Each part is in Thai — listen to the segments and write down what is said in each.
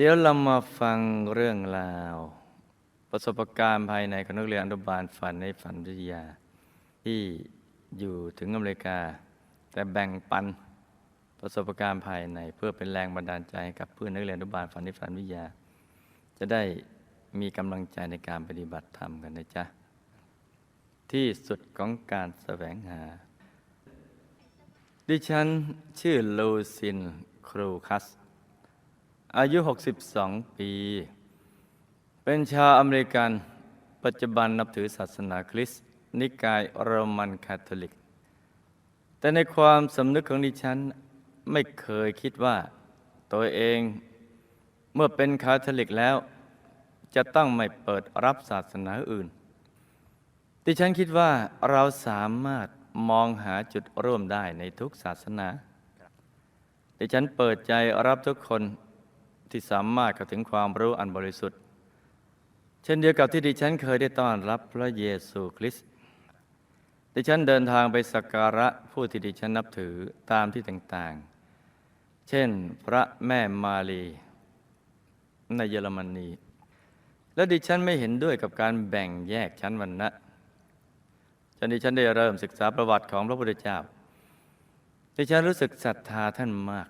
เดี๋ยวเรามาฟังเรื่องราว ประสบการณ์ภายในของนักเรียนอนุบาลฝันในฝันวิทยา ที่อยู่ถึงอเมริกา แต่แบ่งปันประสบการณ์ภายในเพื่อเป็นแรงบันดาลใจให้กับเพื่อนนักเรียนอนุบาลฝันในฝันวิทยา จะได้มีกำลังใจในการปฏิบัติธรรมกันนะจ๊ะ ที่สุดของการแสวงหา ดิฉันชื่อลูซินครูคัส อายุ 62 ปี เป็นชาวอเมริกัน ปัจจุบันนับถือศาสนาคริสต์นิกายโรมันคาทอลิก แต่ในความสำนึกของดิฉันไม่เคยคิดว่าตัวเองเมื่อเป็นคาทอลิกแล้ว จะต้องไม่เปิดรับศาสนาอื่น ดิฉันคิดว่าเราสามารถมองหาจุดร่วมได้ในทุกศาสนาดิฉันเปิดใจรับทุกคน ที่สามารถเข้าถึงความรู้อันบริสุทธิ์ เช่นเดียวกับที่ดิฉันเคยได้ต้อนรับพระเยซูคริสต์ดิฉันเดินทางไปสักการะผู้ที่ดิฉันนับถือตามที่ต่างๆ เช่นพระแม่มารีในเยอรมนี และดิฉันไม่เห็นด้วยกับการแบ่งแยกชั้นวรรณะจนดิฉันได้เริ่มศึกษาประวัติของพระพุทธเจ้าดิฉันรู้สึกศรัทธาท่านมาก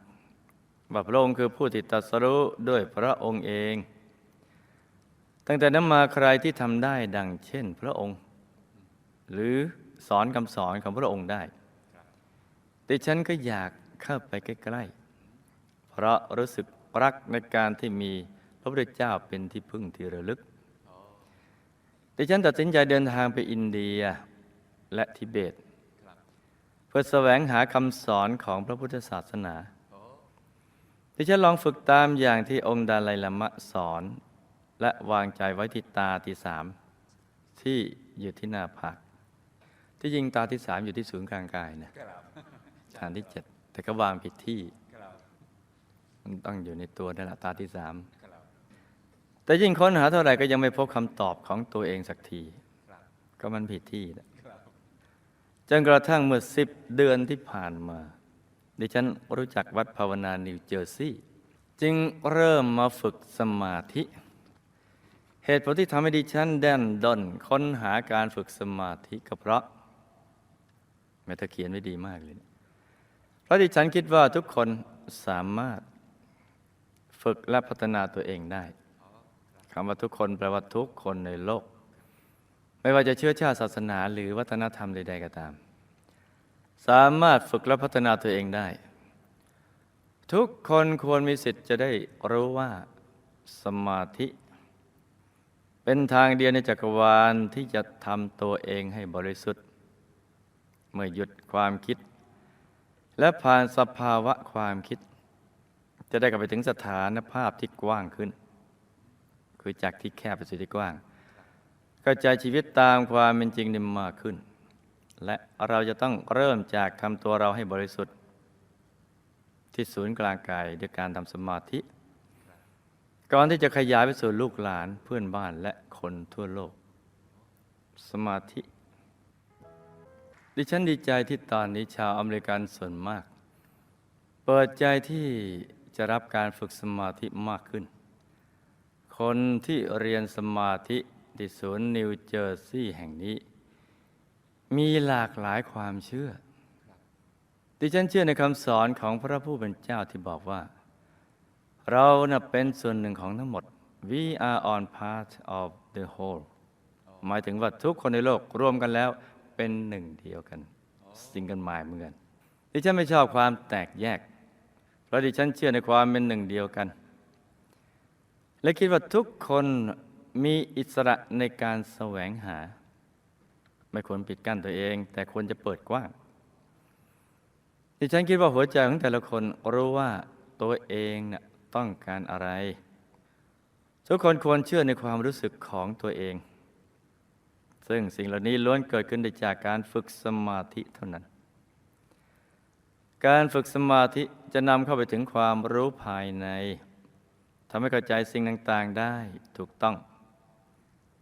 ว่าพระองค์คือผู้ที่ตรัสรู้ด้วยพระองค์เอง ตั้งแต่นั้นมาใครที่ทำได้ดังเช่นพระองค์ หรือสอนคำสอนของพระองค์ได้ดิฉันก็อยากเข้าไปใกล้ๆ เพราะรู้สึกรักในการที่มีพระพุทธเจ้าเป็นที่พึ่งที่ระลึกดิฉันตัดสินใจเดินทางไปอินเดียและทิเบต เพื่อแสวงหาคำสอนของพระพุทธศาสนา ดิฉันลองฝึกตามอย่างที่องค์ดาลัยลามะสอน และวางใจไว้ที่ตาที่สามที่อยู่ที่หน้าผากที่ยิงตาที่สามอยู่ที่ศูนย์กลางกายนะฐานที่เจ็ดแต่ก็วางผิดที่มันต้องอยู่ในตัวนั่นแหละตาที่สามแต่ยิ่งค้นหาเท่าไหร่ก็ยังไม่พบคำตอบของตัวเองสักที ก็มันผิดที่นะจนกระทั่งเมื่อสิบเดือนที่ผ่านมา ดิฉันรู้จักวัดภาวนานิวเจอร์ซีย์จึงเริ่มมาฝึกสมาธิ เหตุผลที่ทำให้ดิฉันแด่นดนค้นหาการฝึกสมาธิก็เพราะแม่ตะเขียนไว้ดีมากเลย เพราะดิฉันคิดว่าทุกคนสามารถฝึกและพัฒนาตัวเองได้คำว่าทุกคนแปลว่าทุกคนในโลก ไม่ว่าจะเชื้อชาติศาสนาหรือวัฒนธรรมใดๆก็ตาม สามารถฝึกและพัฒนาตัวเองได้ ทุกคนควรมีสิทธิ์จะได้รู้ว่าสมาธิ เป็นทางเดียวในจักรวาลที่จะทำตัวเองให้บริสุทธิ์ เมื่อหยุดความคิด และผ่านสภาวะความคิด จะได้กลับไปถึงสถานภาพที่กว้างขึ้น คือจากที่แคบไปสู่ที่กว้างกระจายชีวิตตามความเป็นจริงได้มากขึ้น และเราจะต้องเริ่มจากทำตัวเราให้บริสุทธิ์ ที่ศูนย์กลางกายด้วยการทำสมาธิ ก่อนที่จะขยายไปสู่ลูกหลานเพื่อนบ้านและคนทั่วโลก สมาธิ ดิฉันดีใจที่ตอนนี้ชาวอเมริกันส่วนมาก เปิดใจที่จะรับการฝึกสมาธิมากขึ้น คนที่เรียนสมาธิที่ศูนย์นิวเจอร์ซีย์แห่งนี้ มีหลากหลายความเชื่อ ดิฉันเชื่อในคำสอนของพระผู้เป็นเจ้าที่บอกว่า เรานะเป็นส่วนหนึ่งของทั้งหมด we are on part of the whole หมายถึงว่าทุกคนในโลกรวมกันแล้วเป็นหนึ่งเดียวกันสิ่งกันหมายเหมือนกันดิฉันไม่ชอบความแตกแยก เพราะดิฉันเชื่อในความเป็นหนึ่งเดียวกัน และคิดว่าทุกคนมีอิสระในการแสวงหา ไม่ควรปิดกั้นตัวเอง แต่ควรจะเปิดกว้างดิฉันคิดว่าหัวใจของแต่ละคนรู้ว่าตัวเองน่ะต้องการอะไร ทุกคนควรเชื่อในความรู้สึกของตัวเอง ซึ่งสิ่งเหล่านี้ล้วนเกิดขึ้นได้จากการฝึกสมาธิเท่านั้น การฝึกสมาธิจะนำเข้าไปถึงความรู้ภายในทำให้เข้าใจสิ่งต่าง ๆ ได้ถูกต้อง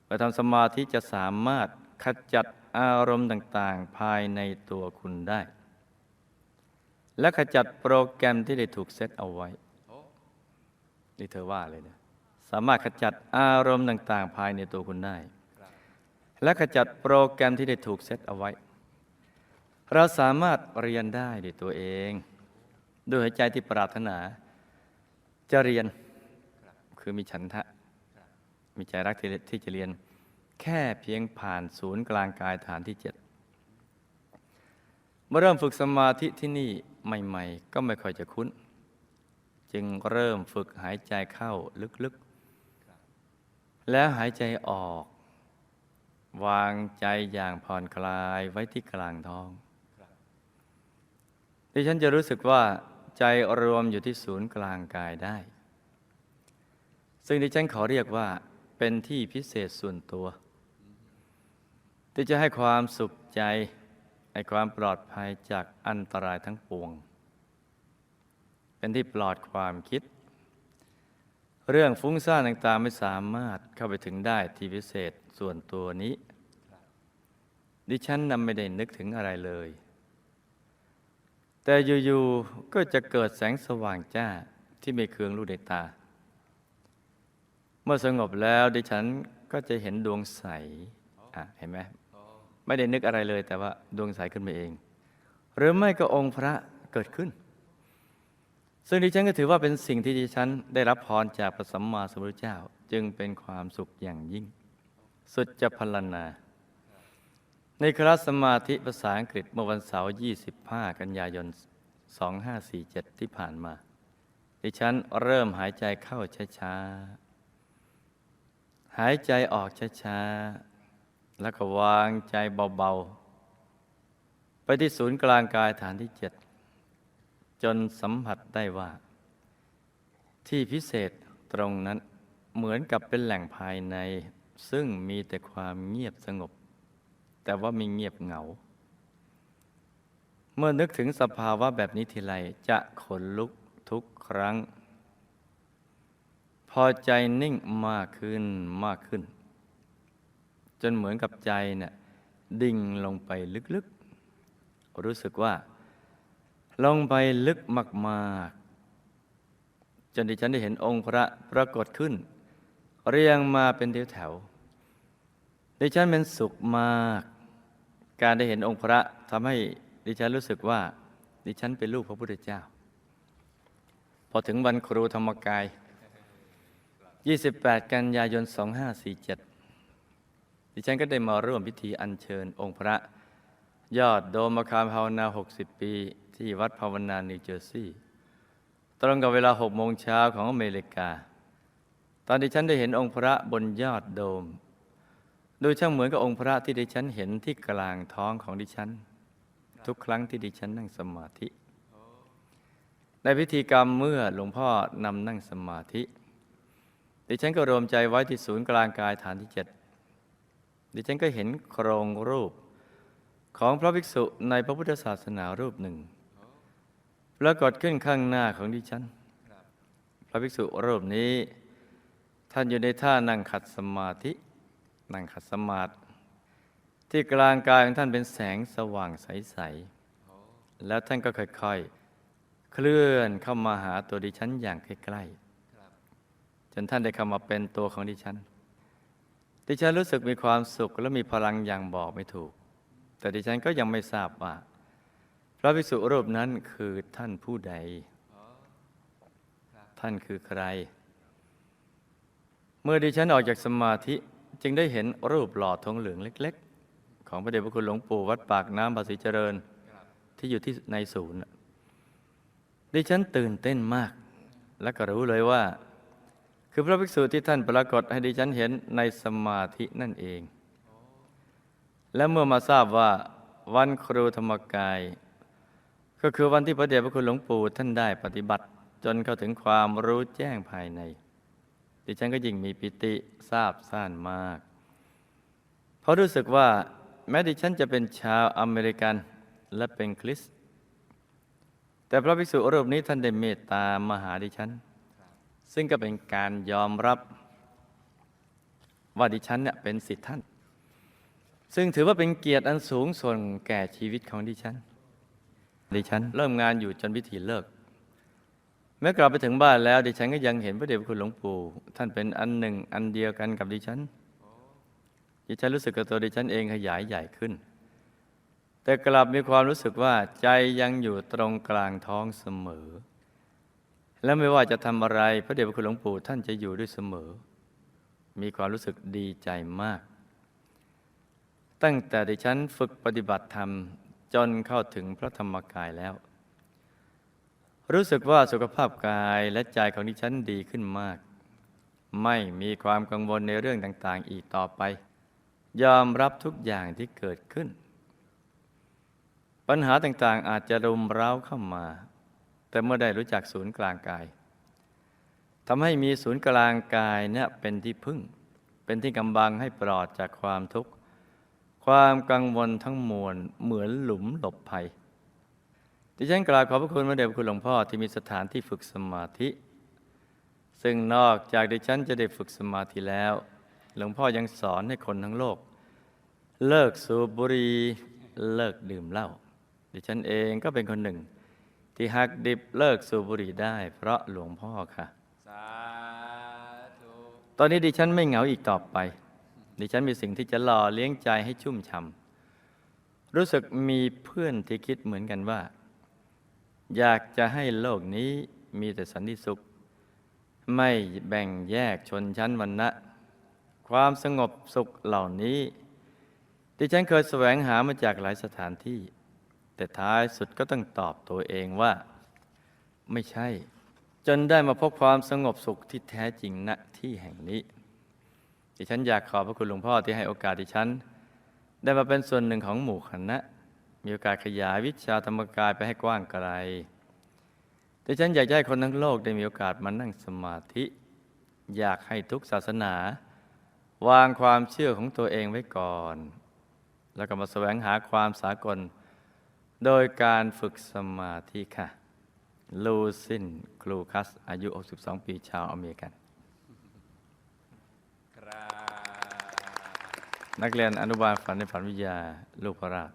เมื่อทำสมาธิจะสามารถ ขจัดอารมณ์ต่างๆ ภายในตัวคุณได้ และขจัดโปรแกรมที่ได้ถูกเซตเอาไว้ นี่เธอว่าเลยนะสามารถขจัดอารมณ์ต่าง ๆ ภายในตัวคุณได้ และขจัดโปรแกรมที่ได้ถูกเซตเอาไว้ เราสามารถเรียนได้ด้วยตัวเอง ด้วยหัวใจที่ปรารถนา จะเรียนคือมีฉันทะ มีใจรักที่ที่จะเรียน แค่เพียงผ่านศูนย์กลางกายฐานที่เจ็ดเมื่อเริ่มฝึกสมาธิที่นี่ใหม่ ๆ ก็ไม่ค่อยจะคุ้น จึงเริ่มฝึกหายใจเข้าลึกๆ แล้วหายใจออก วางใจอย่างผ่อนคลายไว้ที่กลางท้องดิฉันจะรู้สึกว่าใจรวมอยู่ที่ศูนย์กลางกายได้ ซึ่งดิฉันขอเรียกว่า เป็นที่พิเศษส่วนตัว ที่จะให้ความสุขใจ ให้ความปลอดภัยจากอันตรายทั้งปวง เป็นที่ปลอดความคิด เรื่องฟุ้งซ่านต่างๆไม่สามารถเข้าไปถึงได้ที่พิเศษส่วนตัวนี้ ดิฉันนำไม่ได้นึกถึงอะไรเลย แต่อยู่ๆก็จะเกิดแสงสว่างจ้าที่ไม่เคืองลูกในตา เมื่อสงบแล้วดิฉันก็จะเห็นดวงใสอะเห็นไหมไม่ได้นึกอะไรเลย แต่ว่าดวงใสขึ้นมาเอง หรือไม่ก็องค์พระเกิดขึ้น ซึ่งดิฉันก็ถือว่าเป็นสิ่งที่ดิฉันได้รับพรจากพระสัมมาสัมพุทธเจ้า จึงเป็นความสุขอย่างยิ่ง สุดจะพลนา ในคลาสสมาธิภาษาอังกฤษเมื่อวันเสาร์25 กันยายน 2547 ที่ผ่านมา ดิฉันเริ่มหายใจเข้าช้าๆ หายใจออกช้าๆ แล้วก็วางใจเบาๆ ไปที่ศูนย์กลางกายฐานที่เจ็ดจนสัมผัสได้ว่า ที่พิเศษตรงนั้นเหมือนกับเป็นแหล่งภายใน ซึ่งมีแต่ความเงียบสงบ แต่ว่ามีเงียบเหงา เมื่อนึกถึงสภาวะแบบนี้ทีไรจะขนลุกทุกครั้ง อใจนิ่งมากขึ้นมากขึ้น จนเหมือนกับใจเนี่ยดิ่งลงไปลึกๆ รู้สึกว่า ลงไปลึกมากๆ จนดิฉันได้เห็นองค์พระปรากฏขึ้น เรียงมาเป็นแถวๆดิฉันเป็นสุขมาก การได้เห็นองค์พระทำให้ดิฉันรู้สึกว่า ดิฉันเป็นลูกพระพุทธเจ้า พอถึงวันครูธรรมกาย 28 กันยายน 2547 ดิฉันก็ได้มาร่วมพิธีอัญเชิญองค์พระ ยอดโดมอาคารภาวนา 60 ปี ที่วัดภาวนานิวเจอร์ซีย์ตรงกับเวลา 6 โมงเช้าของอเมริกา ตอนที่ฉันได้เห็นองค์พระบนยอดโดม โดยช่างเหมือนกับองค์พระที่ดิฉันเห็นที่กลางท้องของดิฉัน ทุกครั้งที่ดิฉันนั่งสมาธิ ในพิธีกรรมเมื่อหลวงพ่อนำนั่งสมาธิ ดิฉันก็รวมใจไว้ที่ศูนย์กลางกายฐานที่เจ็ดดิฉันก็เห็นโครงรูปของพระภิกษุในพระพุทธศาสนารูปหนึ่งปรากฏขึ้นข้างหน้าของดิฉัน พระภิกษุรูปนี้ ท่านอยู่ในท่านั่งขัดสมาธิ นั่งขัดสมาธิที่กลางกายของท่านเป็นแสงสว่างใส ๆ แล้วท่านก็ค่อย ๆ เคลื่อนเข้ามาหาตัวดิฉันอย่างใกล้ ๆ นท่านได้เข้ามาเป็นตัวของดิฉัน ดิฉันรู้สึกมีความสุขและมีพลังอย่างบอกไม่ถูก แต่ดิฉันก็ยังไม่ทราบว่า พระภิกษุรูปนั้นคือท่านผู้ใด ท่านคือใคร เมื่อดิฉันออกจากสมาธิจึงได้เห็นรูปหล่อทองเหลืองเล็ก ๆ ของพระเดชพระคุณหลวงปู่วัดปากน้ำภาษีเจริญที่อยู่ที่ในศูนย์ดิฉันตื่นเต้นมาก และก็รู้เลยว่า คือพระภิกษุที่ท่านปรากฏให้ดิฉันเห็นในสมาธินั่นเอง และเมื่อมาทราบว่าวันครูธรรมกาย ก็คือวันที่พระเดชพระคุณหลวงปู่ท่านได้ปฏิบัติ จนเข้าถึงความรู้แจ้งภายใน ดิฉันก็ยิ่งมีปิติทราบซ่านมาก เพราะรู้สึกว่าแม้ดิฉันจะเป็นชาวอเมริกันและเป็นคริสต์แต่พระภิกษุรูปนี้ท่านได้เมตตามหาดิฉัน ซึ่งก็เป็นการยอมรับว่าดิฉันเนี่ยเป็นสิทธิท่าน ซึ่งถือว่าเป็นเกียรติอันสูงส่งแก่ชีวิตของดิฉัน ดิฉันเริ่มงานอยู่จนพิธีเลิก เมื่อกลับไปถึงบ้านแล้ว ดิฉันก็ยังเห็นพระเดชพระคุณหลวงปู่ท่านเป็นอันหนึ่งอันเดียวกันกับดิฉัน ดิฉันรู้สึกกับตัวดิฉันเองขยายใหญ่ขึ้น แต่กลับมีความรู้สึกว่าใจยังอยู่ตรงกลางท้องเสมอ และไม่ว่าจะทำอะไรพระเดชพระคุณหลวงปู่ท่านจะอยู่ด้วยเสมอ มีความรู้สึกดีใจมาก ตั้งแต่ดิฉันฝึกปฏิบัติธรรมจนเข้าถึงพระธรรมกายแล้ว รู้สึกว่าสุขภาพกายและใจของดิฉันดีขึ้นมาก ไม่มีความกังวลในเรื่องต่างๆ อีกต่อไป ยอมรับทุกอย่างที่เกิดขึ้น ปัญหาต่างๆอาจจะรุมเร้าเข้ามา แต่เมื่อได้รู้จักศูนย์กลางกายทำให้มีศูนย์กลางกายเนี่ยเป็นที่พึ่ง เป็นที่กำบังให้ปลอดจากความทุกข์ ความกังวลทั้งมวลเหมือนหลุมหลบภัย ดิฉันกราบขอบพระคุณพระเดชคุณหลวงพ่อที่มีสถานที่ฝึกสมาธิ ซึ่งนอกจากดิฉันจะได้ฝึกสมาธิแล้ว หลวงพ่อยังสอนให้คนทั้งโลก เลิกสูบบุหรี่เลิกดื่มเหล้าดิฉันเองก็เป็นคนหนึ่ง ที่หักดิบเลิกสูบบุหรี่ได้ เพราะหลวงพ่อค่ะ สาธุ ตอนนี้ดิฉันไม่เหงาอีกต่อไป ดิฉันมีสิ่งที่จะหล่อเลี้ยงใจให้ชุ่มช่ำรู้สึกมีเพื่อนที่คิดเหมือนกันว่า อยากจะให้โลกนี้มีแต่สันติสุข ไม่แบ่งแยกชนชั้นวรรณะ ความสงบสุขเหล่านี้ดิฉันเคยแสวงหามาจากหลายสถานที่ แต่ท้ายสุดก็ต้องตอบตัวเองว่า ไม่ใช่ จนได้มาพบความสงบสุขที่แท้จริงณที่แห่งนี้ดิฉันอยากขอบพระคุณหลวงพ่อที่ให้โอกาสดิฉัน ได้มาเป็นส่วนหนึ่งของหมู่คณะ มีโอกาสขยายวิชาธรรมกายไปให้กว้างไกลดิฉันอยากให้คนทั้งโลกได้มีโอกาสมานั่งสมาธิ อยากให้ทุกศาสนา วางความเชื่อของตัวเองไว้ก่อน แล้วก็มาแสวงหาความสากล โดยการฝึกสมาธิค่ะ ลูซินคลูคัส อายุ 62 ปีชาวอเมริกันครับนักเรียนอนุบาลฝันในฝันวิทยา ลูกพระราช